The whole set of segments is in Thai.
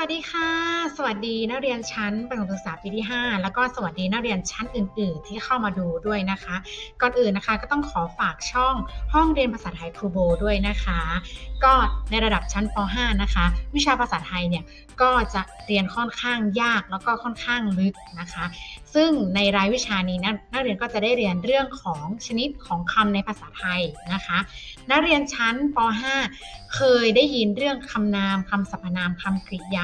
วัสดีค่ะ สวัสดีนักเรียนชั้นประถมศึกษาปีที่ 5 แล้วก็สวัสดีนักเรียนชั้นอื่น ๆ ที่เข้ามาดูด้วยนะคะ ก่อนอื่นนะคะก็ต้องขอฝากช่องห้องเรียนภาษาไทยครูโบด้วยนะคะ ก็ในระดับชั้นป .5 นะคะ วิชาภาษาไทยเนี่ยก็จะเรียนค่อนข้างยากแล้วก็ค่อนข้างลึกนะคะ ซึ่งในรายวิชานี้นักนักเรียนก็จะได้เรียนเรื่องของชนิดของคำในภาษาไทยนะคะ นักเรียนชั้นป .5 เคยได้ยินเรื่องคำนามคำสรรพนามคำกริยา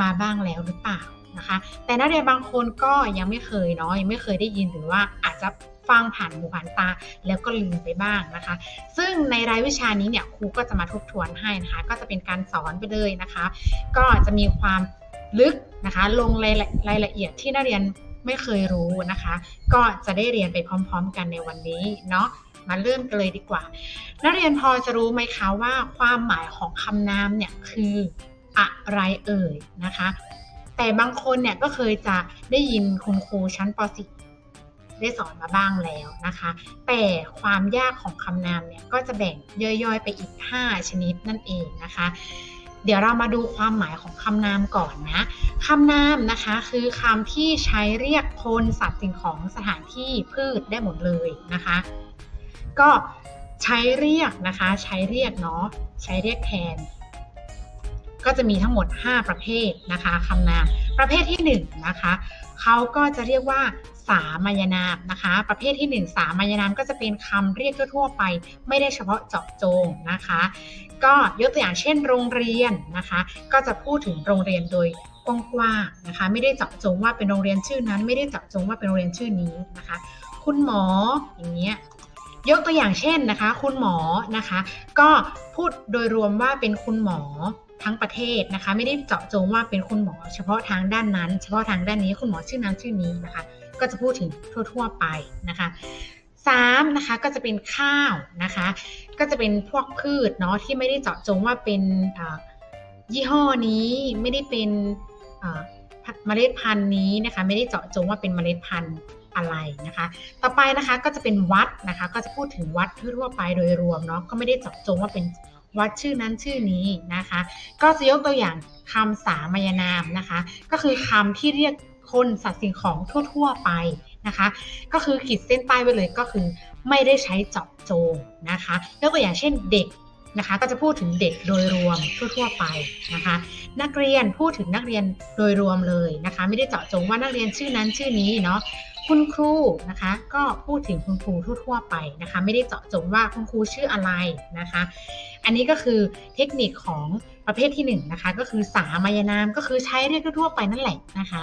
มาบ้างแล้วหรือเปล่านะคะ แต่นักเรียนบางคนก็ยังไม่เคยเนาะยังไม่เคยได้ยินหรือว่าอาจจะฟังผ่านหูผ่านตาแล้วก็ลืมไปบ้างนะคะ ซึ่งในรายวิชานี้เนี่ยครูก็จะมาทบทวนให้นะคะ ก็จะเป็นการสอนไปเลยนะคะ ก็จะมีความลึกนะคะลงรายละรายละเอียดที่นักเรียนไม่เคยรู้นะคะ ก็จะได้เรียนไปพร้อม ๆ กันในวันนี้เนาะมาเริ่มกันเลยดีกว่า นักเรียนพอจะรู้ไหมคะว่าความหมายของคำนามเนี่ยคือ อะไรเอ่ยนะคะ แต่บางคนเนี่ยก็เคยจะได้ยินคุณครูชั้นป .4 ได้สอนมาบ้างแล้วนะคะ แต่ความยากของคำนามเนี่ยก็จะแบ่งย่อยๆไปอีก 5 ชนิดนั่นเองนะคะเดี๋ยวเรามาดูความหมายของคำนามก่อนนะคำนามนะคะคือคำที่ใช้เรียกคนสัตว์สิ่งของสถานที่พืชได้หมดเลยนะคะ ก็ใช้เรียกนะคะ ใช้เรียกเนาะใช้เรียกแทน ก็จะมีทั้งหมด 5 ประเภทนะคะคำนามประเภทที่1นะคะเขาก็จะเรียกว่าสามัญนามนะคะ ประเภทที่ 1 สามัญนามก็จะเป็นคำเรียกทั่วๆไป ไม่ได้เฉพาะเจาะจงนะคะ ก็ยกตัวอย่างเช่นโรงเรียนนะคะ ก็จะพูดถึงโรงเรียนโดยกว้างๆนะคะ ไม่ได้เจาะจงว่าเป็นโรงเรียนชื่อนั้น ไม่ได้เจาะจงว่าเป็นโรงเรียนชื่อนี้นะคะ คุณหมออย่างเงี้ยยกตัวอย่างเช่นนะคะ คุณหมอนะคะ ก็พูดโดยรวมว่าเป็นคุณหมอ ทั้งประเทศนะคะ ไม่ได้เจาะจงว่าเป็นคุณหมอ เฉพาะทางด้านนั้น เฉพาะทางด้านนี้คุณหมอชื่อนั้นชื่อนี้นะคะ ก็จะพูดถึงทั่ว ๆ ไปนะคะสามนะคะก็จะเป็นข้าวนะคะ ก็จะเป็นพวกพืชเนาะที่ไม่ได้เจาะจงว่าเป็นยี่ห้อนี้ไม่ได้เป็นเมล็ดพันธุ์นี้นะคะไม่ได้เจาะจงว่าเป็นเมล็ดพันธุ์อะไรนะคะ ต่อไปนะคะก็จะเป็นวัดนะคะ ก็จะพูดถึงวัดทั่วไปโดยรวมเนาะก็ไม่ได้เจาะจงว่าเป็น วัดชื่อนั้นชื่อนี้นะคะ ก็จะยกตัวอย่างคำสามัญนามนะคะ ก็คือคำที่เรียกคนสัตว์สิ่งของทั่ว ๆ ไปนะคะ ก็คือขีดเส้นใต้ไปเลยก็คือไม่ได้ใช้เจาะจงนะคะยกตัวอย่างเช่นเด็กนะคะ ก็จะพูดถึงเด็กโดยรวมทั่ว ๆ ไปนะคะ นักเรียนพูดถึงนักเรียนโดยรวมเลยนะคะ ไม่ได้เจาะจงว่านักเรียนชื่อนั้นชื่อนี้เนาะ คุณครูนะคะก็พูดถึงคุณครูทั่วๆไปนะคะไม่ได้เจาะจงว่าคุณครูชื่ออะไรนะคะ อันนี้ก็คือเทคนิคของประเภทที่1นนะคะก็คือสามายนามก็คือใช้เรียกทั่วไปนั่นแหละนะคะ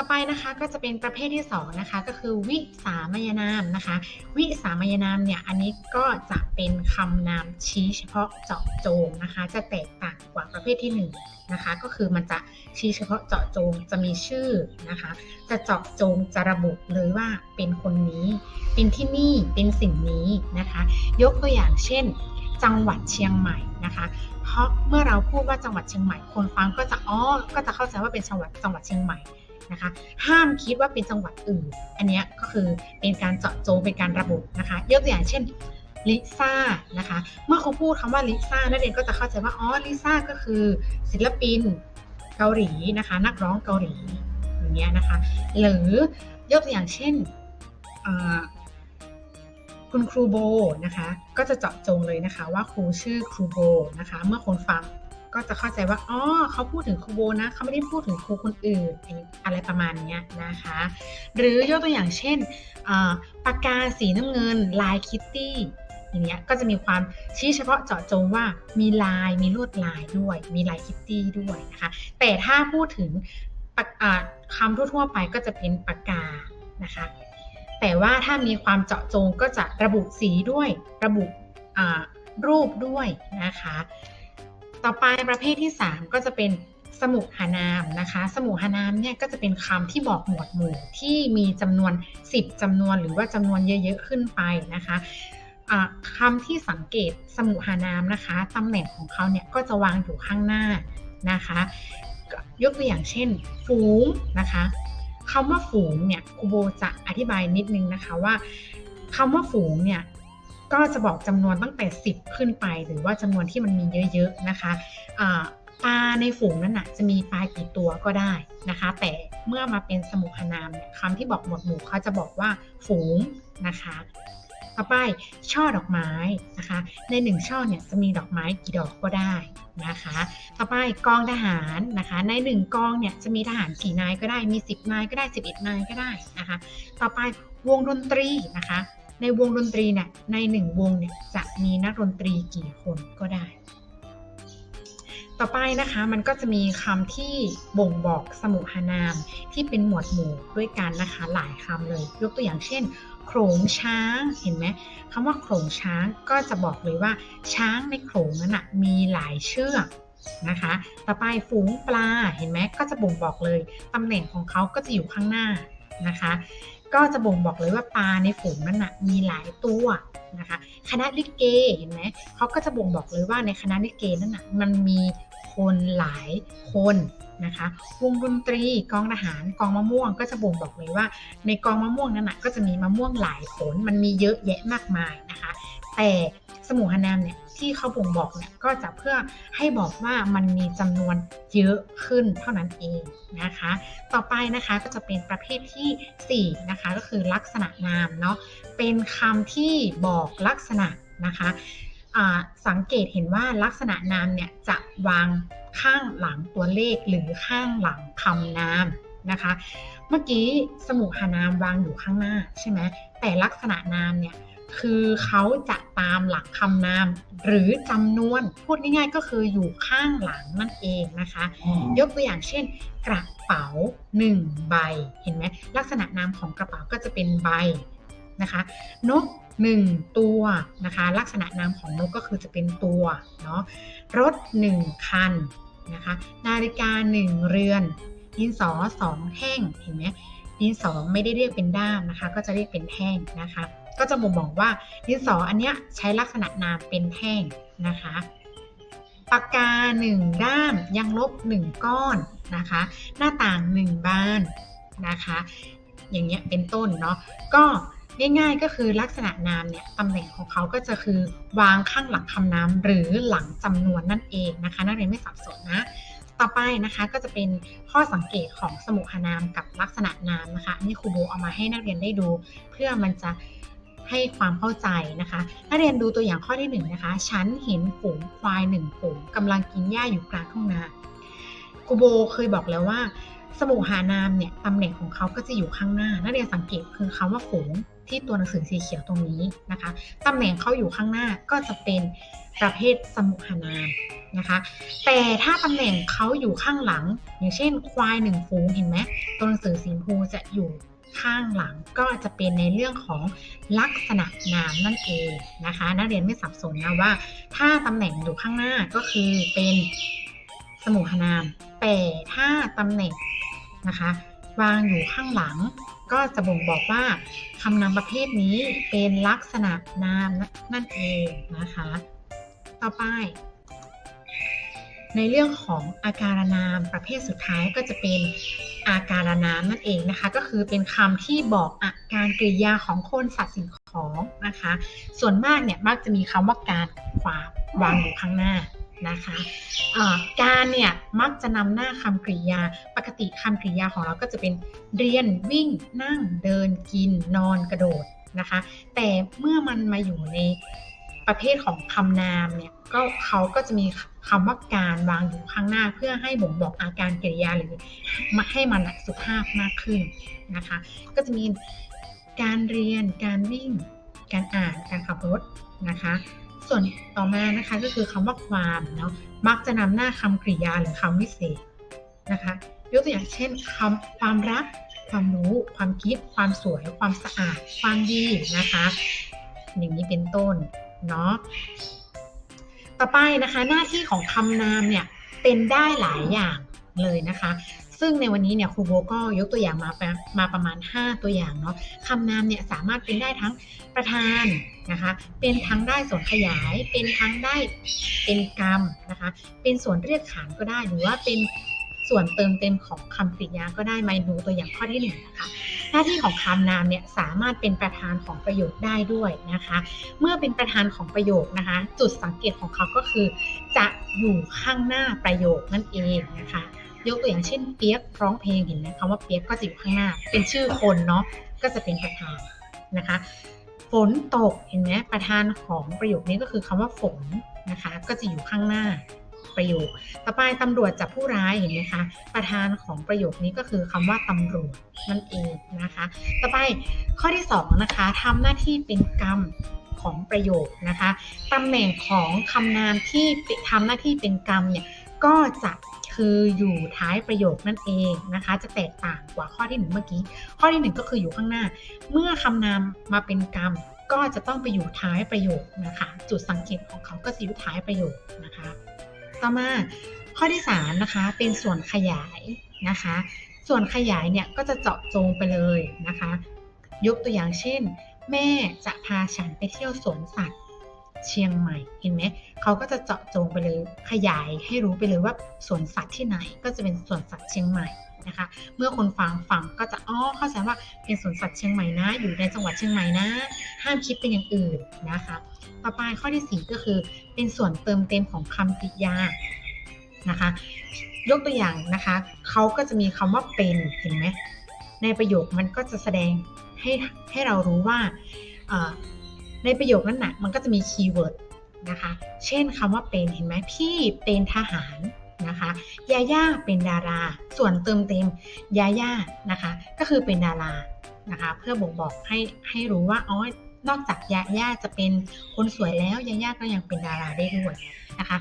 ต่อไปนะคะก็จะเป็นประเภทที่2นะคะก็คือวิสามัญนามนะคะ วิสามัญนามเนี่ยอันนี้ก็จะเป็นคำนามชี้เฉพาะเจาะจงนะคะ จะแตกต่างกว่าประเภทที่1นะคะก็คือมันจะชี้เฉพาะเจาะจงจะมีชื่อนะคะ จะเจาะจงจะระบุเลยว่าเป็นคนนี้ เป็นที่นี่เป็นสิ่งนี้นะคะ ยกตัวอย่างเช่น จังหวัดเชียงใหม่นะคะ เพราะเมื่อเราพูดว่าจังหวัดเชียงใหม่คนฟังก็จะอ๋อก็จะเข้าใจว่าเป็นจังหวัดจังหวัดเชียงใหม่ นะคะ ห้ามคิดว่าเป็นจังหวัดอื่น อันนี้ก็คือเป็นการเจาะจงเป็นการระบุนะคะยกตัวอย่างเช่นลิซ่านะคะ เมื่อเขาพูดคำว่าลิซ่านักเรียนก็จะเข้าใจว่าอ๋อลิซ่าก็คือศิลปินเกาหลีนะคะ นักร้องเกาหลีอย่างเงี้ยนะคะ หรือยกตัวอย่างเช่นคุณครูโบนะคะ ก็จะเจาะจงเลยนะคะ ว่าครูชื่อครูโบนะคะ เมื่อคนฟัง ก็จะเข้าใจว่าอ๋อเขาพูดถึงครูโบนะเขาไม่ได้พูดถึงครูคนอื่นอะไรประมาณนี้นะคะ หรือยกตัวอย่างเช่นปากกาสีน้ำเงินลายคิตตี้อย่างเงี้ยก็จะมีความชี้เฉพาะเจาะจงว่ามีลายมีลวดลายด้วย มีลายคิตตี้ด้วยนะคะแต่ถ้าพูดถึงคำทั่วๆไปก็จะเป็นปากกานะคะแต่ว่าถ้ามีความเจาะจงก็จะระบุสีด้วยระบุรูปด้วยนะคะ ต่อไปประเภทที่ 3 ก็จะเป็นสมุหานามนะคะ สมุหานามเนี่ยก็จะเป็นคำที่บอกหมวดหมู่ที่มีจำนวน 10จำนวนหรือว่าจำนวนเยอะๆขึ้นไปนะคะคำที่สังเกตสมุหานามนะคะตำแหน่งของเขาเนี่ยก็จะวางอยู่ข้างหน้านะคะ ยกตัวอย่างเช่น ฝูงนะคะคำว่าฝูงเนี่ยครูโบจะอธิบายนิดนึงนะคะว่าคำว่าฝูงเนี่ย ก็จะบอกจำนวนตั้งแต่ 10 ขึ้นไป หรือว่าจำนวนที่มันมีเยอะๆนะคะปลาในฝูงนั้นนะจะมีปลากี่ตัวก็ได้นะคะ แต่เมื่อมาเป็นสมุขนามเนี่ยคำที่บอกหมวดหมู่เขาจะบอกว่าฝูงนะคะ ต่อไปช่อดอกไม้นะคะ ในหนึ่งช่อเนี่ยจะมีดอกไม้กี่ดอกก็ได้นะคะ ต่อไปกองทหารนะคะ ในหนึ่งกองเนี่ยจะมีทหารกี่นายก็ได้มี 10 นายก็ได้ 11 นายก็ได้นะคะ ต่อไปวงดนตรีนะคะ ในวงดนตรีเนี่ยในหนึ่งวงเนี่ยจะมีนักดนตรีกี่คนก็ได้ ต่อไปนะคะมันก็จะมีคำที่บ่งบอกสมุหานามที่เป็นหมวดหมู่ด้วยกันนะคะหลายคำเลย ยกตัวอย่างเช่นโขลงช้างเห็นไหมคำว่าโขลงช้างก็จะบอกเลยว่า ช้างในโขลงนั้นนะมีหลายเชือกนะคะ ต่อไปฝูงปลาเห็นไหมก็จะบ่งบอกเลยตำแหน่งของเขาก็จะอยู่ข้างหน้านะคะ ก็จะบ่งบอกเลยว่าปลาในฝูงนั้นนะมีหลายตัวนะคะ คณะลิเกเห็นไหมเขาก็จะบ่งบอกเลยว่าในคณะลิเกนั้นนะมันมีคนหลายคนนะคะ วงดนตรีกองทหารกองมะม่วง ก็จะบ่งบอกเลยว่า ในกองมะม่วงนั้นนะก็จะมีมะม่วงหลายผลมันมีเยอะแยะมากมายนะคะ แต่สมุหนามเนี่ยที่เขาบ่งบอกเนี่ยก็จะเพื่อให้บอกว่ามันมีจำนวนเยอะขึ้นเท่านั้นเองนะคะ ต่อไปนะคะก็จะเป็นประเภทที่ 4 นะคะ ก็คือลักษณะนามเนาะเป็นคำที่บอกลักษณะนะคะสังเกตเห็นว่าลักษณะนามเนี่ยจะวางข้างหลังตัวเลขหรือข้างหลังคำนามนะคะ เมื่อกี้สมุหานามวางอยู่ข้างหน้าใช่ไหมแต่ลักษณะนามเนี่ย คือเขาจะตามหลักคำนาม หรือจำนวนพูดง่ายๆก็คืออยู่ข้างหลังนั่นเองนะคะ ยกตัวอย่างเช่น กระเป๋า1ใบ เห็นไหมลักษณะนามของกระเป๋าก็จะเป็นใบนะคะนก1ตัวนะคะ ลักษณะนามของนกก็คือจะเป็นตัวเนาะรถ1คันนะคะนาฬิกา1เรือนดินสอ2แท่งเห็นไหมดินสอไม่ได้เรียกเป็นด้ามนะคะ ก็จะเรียกเป็นแท่งนะคะ ก็จะบ่งบอกว่าดินสออันเนี้ยใช้ลักษณะนามเป็นแท่งนะคะปากกา 1 ด้ามยังลบ 1 ก้อนนะคะ หน้าต่าง 1 บานนะคะ อย่างเงี้ยเป็นต้นเนาะก็ง่ายๆก็คือลักษณะนามเนี่ยตำแหน่งของเขาก็จะคือวางข้างหลังคำนามหรือหลังจำนวนนั่นเองนะคะ นักเรียนไม่สับสนนะ ต่อไปนะคะก็จะเป็นข้อสังเกตของสมุหนามกับลักษณะนามนะคะนี่ครูโบเอามาให้นักเรียนได้ดู เพื่อมันจะ ให้ความเข้าใจนะคะนักเรียนดูตัวอย่างข้อที่หนึ่งนะคะฉันเห็นฝูงควายหนึ่งฝูงกำลังกินหญ้าอยู่กลางทุ่งนาคูโบเคยบอกแล้วว่าสมุหานามเนี่ยตำแหน่งของเขาก็จะอยู่ข้างหน้า นักเรียนสังเกตคือคำว่าฝูงที่ตัวหนังสือสีเขียวตรงนี้นะคะตำแหน่งเขาอยู่ข้างหน้าก็จะเป็นประเภทสมุหานามนะคะ แต่ถ้าตำแหน่งเขาอยู่ข้างหลัง อย่างเช่นควายหนึ่งฝูงเห็นไหมตัวหนังสือสีชมพูจะอยู่ ข้างหลังก็จะเป็นในเรื่องของลักษณะนามนั่นเองนะคะ นักเรียนไม่สับสนนะว่า ถ้าตำแหน่งอยู่ข้างหน้าก็คือเป็นสมุหนามแต่ถ้าตำแหน่งนะคะ วางอยู่ข้างหลัง ก็จะบ่งบอกว่าคำนามประเภทนี้เป็นลักษณะนามนั่นเองนะคะ ต่อไปในเรื่องของอาการนามประเภทสุดท้ายก็จะเป็น อาการนามนั่นเองนะคะ ก็คือเป็นคำที่บอกอาการกริยาของคนสัตว์สิ่งของนะคะ ส่วนมากเนี่ยมักจะมีคำว่าการความวางอยู่ข้างหน้านะคะการเนี่ยมักจะนำหน้าคำกริยา ปกติคำกริยาของเราก็จะเป็นเรียนวิ่ง นั่งเดินกิน นอนกระโดดนะคะ แต่เมื่อมันมาอยู่ในประเภทของคำนามเนี่ยก็เขาก็จะมี คำว่าการวางอยู่ข้างหน้า เพื่อให้บ่งบอกอาการกริยาหรือมาให้มันสุภาพมากขึ้นนะคะ ก็จะมีการเรียน การวิ่ง การอ่าน การขับรถนะคะ ส่วนต่อมานะคะก็คือคำว่าความเนาะมักจะนำหน้าคำกริยาหรือคำวิเศษนะคะยกตัวอย่างเช่นคำความรัก ความรู้ ความคิด ความสวย ความสะอาด ความดีนะคะ อย่างนี้เป็นต้นเนาะ ต่อไปนะคะหน้าที่ของคำนามเนี่ยเป็นได้หลายอย่างเลยนะคะ ซึ่งในวันนี้เนี่ยครูโบก็ยกตัวอย่างมาปมาประมาณ 5 ตัวอย่างเนาะคำนามเนี่ยสามารถเป็นได้ทั้งประธานนะคะเป็นทั้งได้ส่วนขยาย เป็นทั้งได้เป็นกรรมนะคะเป็นส่วนเรียกขานก็ได้หรือว่าเป็น ส่วนเติมเต็มของคำกริยาก็ได้มาดูตัวอย่างข้อที่หนึ่งนะคะหน้าที่ของคำนามเนี่ยสามารถเป็นประธานของประโยคได้ด้วยนะคะ เมื่อเป็นประธานของประโยคนะคะ จุดสังเกตของเขาก็คือ จะอยู่ข้างหน้าประโยคนั่นเองนะคะยกตัวอย่างเช่นเปียกร้องเพลงเห็นไหมคำว่าเปียกก็จะอยู่ข้างหน้า เป็นชื่อคนเนาะก็จะเป็นประธานนะคะ ฝนตกเห็นไหมประธานของประโยคนี้ก็คือคำว่าฝนนะคะ ก็จะอยู่ข้างหน้า ประโยค ต่อไปตำรวจจับผู้ร้ายเห็นไหมคะประธานของประโยคนี้ก็คือคำว่าตำรวจนั่นเองนะคะ ต่อไปข้อที่สองนะคะทำหน้าที่เป็นกรรมของประโยคนะคะตำแหน่งของคำนามที่ทำหน้าที่เป็นกรรมเนี่ยก็จะคืออยู่ท้ายประโยคนั่นเองนะคะ จะแตกต่างกว่าข้อที่หนึ่งเมื่อกี้ ข้อที่หนึ่งก็คืออยู่ข้างหน้า เมื่อคำนามมาเป็นกรรม ก็จะต้องไปอยู่ท้ายประโยคนะคะ จุดสังเกตของเขาก็จะอยู่ท้ายประโยคนะคะ ต่อมาข้อที่3นะคะเป็นส่วนขยายนะคะ ส่วนขยายเนี่ยก็จะเจาะจงไปเลยนะคะ ยกตัวอย่างเช่น แม่จะพาฉันไปเที่ยวสวนสัตว์ เชียงใหม่เห็นไหมเขาก็จะเจาะจงไปเลยขยายให้รู้ไปเลยว่าสวนสัตว์ที่ไหนก็จะเป็นสวนสัตว์เชียงใหม่นะคะ เมื่อคนฟังฟังก็จะอ๋อเข้าใจว่าเป็นสวนสัตว์เชียงใหม่นะ อยู่ในจังหวัดเชียงใหม่นะ ห้ามคิดเป็นอย่างอื่นนะคะ ต่อไปข้อที่ 4 ก็คือเป็นส่วนเติมเต็มของคำกริยานะคะ ยกตัวอย่างนะคะเขาก็จะมีคำว่าเป็นเห็นไหมในประโยคมันก็จะแสดงให้ให้เรารู้ว่า ในประโยคนั้นนะมันก็จะมีคีย์เวิร์ดนะคะ เช่นคำว่าเป็นเห็นไหมพี่เป็นทหารนะคะยาย่าเป็นดารา ส่วนเติมเต็มยาย่านะคะ ก็คือเป็นดารานะคะ เพื่อบ่งบอกให้ให้รู้ว่าอ๋อนอกจากยาย่าจะเป็นคนสวยแล้วยาย่าก็ยังเป็นดาราได้ด้วยนะคะ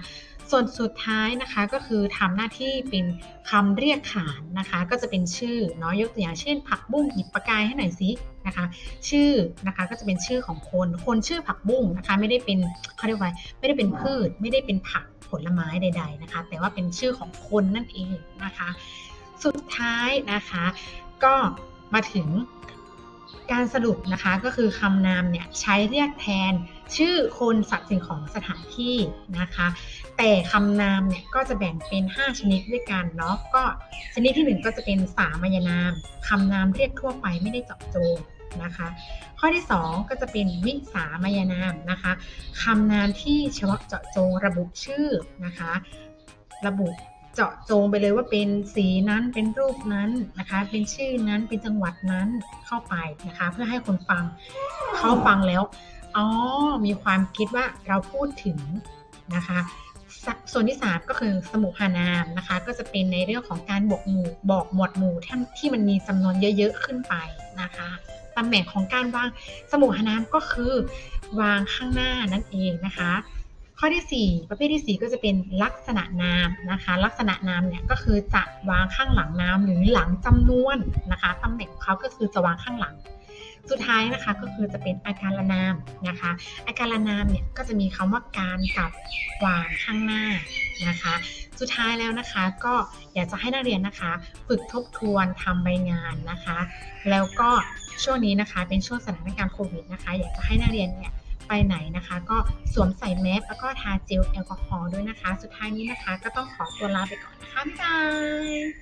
ส่วนสุดท้ายนะคะก็คือทำหน้าที่เป็นคำเรียกขานนะคะ ก็จะเป็นชื่อเนาะยกตัวอย่างเช่น ผักบุ้งหยิบปากกายให้หน่อยสินะคะ ชื่อนะคะก็จะเป็นชื่อของคน คนชื่อผักบุ้งนะคะ ไม่ได้เป็นเขาเรียกว่าไม่ได้เป็นพืช ไม่ได้เป็นผักผลไม้ใด ๆนะคะ แต่ว่าเป็นชื่อของคนนั่นเองนะคะ สุดท้ายนะคะ ก็มาถึงการสรุปนะคะก็คือคำนามเนี่ยใช้เรียกแทน ชื่อคนสัตว์สิ่งของสถานที่นะคะ แต่คำนามเนี่ยก็จะแบ่งเป็น 5 ชนิดด้วยกันเนาะก็ชนิดที่ 1 ก็จะเป็นสามัญนามคำนามเรียกทั่วไปไม่ได้เจาะจงนะคะ ข้อที่ 2 ก็จะเป็นวิสามัญนามนะคะคำนามที่เฉพาะเจาะจงระบุชื่อนะคะ ระบุเจาะจงไปเลยว่าเป็นสีนั้นเป็นรูปนั้นนะคะ เป็นชื่อนั้นเป็นจังหวัดนั้นเข้าไปนะคะ เพื่อให้คนฟังเขาฟังแล้ว อ๋อ มีความคิดว่าเราพูดถึงนะคะส่วนที่ 3 ก็คือสมุหานามนะคะ ก็จะเป็นในเรื่องของการบวกหมู่บอกหมวดหมู่ที่ที่มันมีจำนวนเยอะ ๆ ขึ้นไปนะคะตำแหน่งของการวางสมุหานามก็คือ วางข้างหน้านั่นเองนะคะ ข้อที่ 4 ประเภทที่ 4 ก็จะเป็นลักษณะนามนะคะ ลักษณะนามเนี่ยก็คือจะวางข้างหลังนามหรือหลังจำนวนนะคะตำแหน่งของเขาก็คือจะวางข้างหลัง สุดท้ายนะคะก็คือจะเป็นอาการละนามนะคะ อาการละนามเนี่ยก็จะมีคำว่าการกับวางข้างหน้านะคะ สุดท้ายแล้วนะคะก็อยากจะให้นักเรียนนะคะ ฝึกทบทวนทำใบงานนะคะ แล้วก็ช่วงนี้นะคะเป็นช่วงสถานการณ์โควิดนะคะ อยากจะให้นักเรียนเนี่ยไปไหนนะคะ ก็สวมใส่แมสแล้วก็ทาเจลแอลกอฮอล์ด้วยนะคะ สุดท้ายนี้นะคะ ก็ต้องขอตัวลาไปก่อนนะคะบ๊ายบาย